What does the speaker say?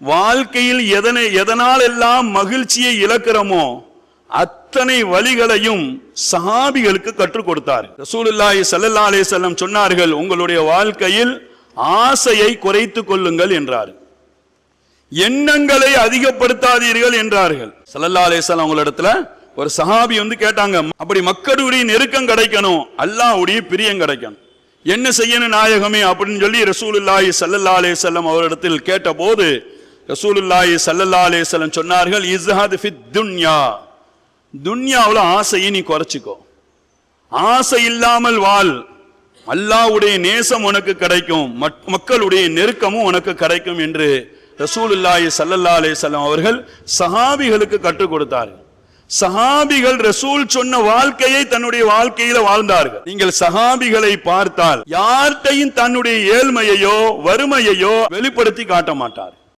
வாழ்க்கையில் எதனை எதனால் எல்லாம் மகிழ்ச்சியை இழக்கிறோமோ அத்தனை வழிகளையும் சஹாபிகளுக்கு கற்றுக் கொடுத்தார். ரசூலுல்லாஹி சல்லா அலே செல்லம் சொன்னார்கள் உங்களுடைய வாழ்க்கையில் ஆசையை குறைத்துக் கொள்ளுங்கள் என்றார். எண்ணங்களை அதிகப்படுத்தாதீர்கள் என்றார்கள். சல்லல்லா அலைஹி வஸல்லம் உங்களிடத்துல ஒரு சஹாபி வந்து கேட்டாங்க அப்படி மக்களுடைய நெருக்கம் கிடைக்கணும் அல்லாவுடைய பிரியம் கிடைக்கணும். என்ன செய்யணும் நாயகமே? அப்படின்னு சொல்லி ரசூலுல்லாஹி சல்லல்லா அலே செல்லம் அவரிடத்தில் கேட்டபோது ரசூலுல்லாஹி சல்லல்லா அலேசலம் சொன்னார்கள் இஸ்ஹாத் ஃபித் துன்யா. துன்யாவுல ஆசையை நீ குறைச்சிக்கோ. ஆசை இல்லாமல் வாழ். அல்லாவுடைய நேசம் உனக்கு கிடைக்கும். மக்- மக்களுடைய நெருக்கமும் உனக்கு கிடைக்கும் என்று ரசூலுல்லாஹி சல்லல்லா அலேசலம் அவர்கள் சஹாபிகளுக்கு கற்றுக் கொடுத்தார்கள். சஹாபிகள் ரசூல் சொன்ன வாழ்க்கையை தன்னுடைய வாழ்க்கையில வாழ்ந்தார்கள். நீங்கள் சஹாபிகளை பார்த்தால் யார்கிட்டையும் தன்னுடைய ஏழ்மையையோ வறுமையையோ வெளிப்படுத்தி காட்ட மாட்டார்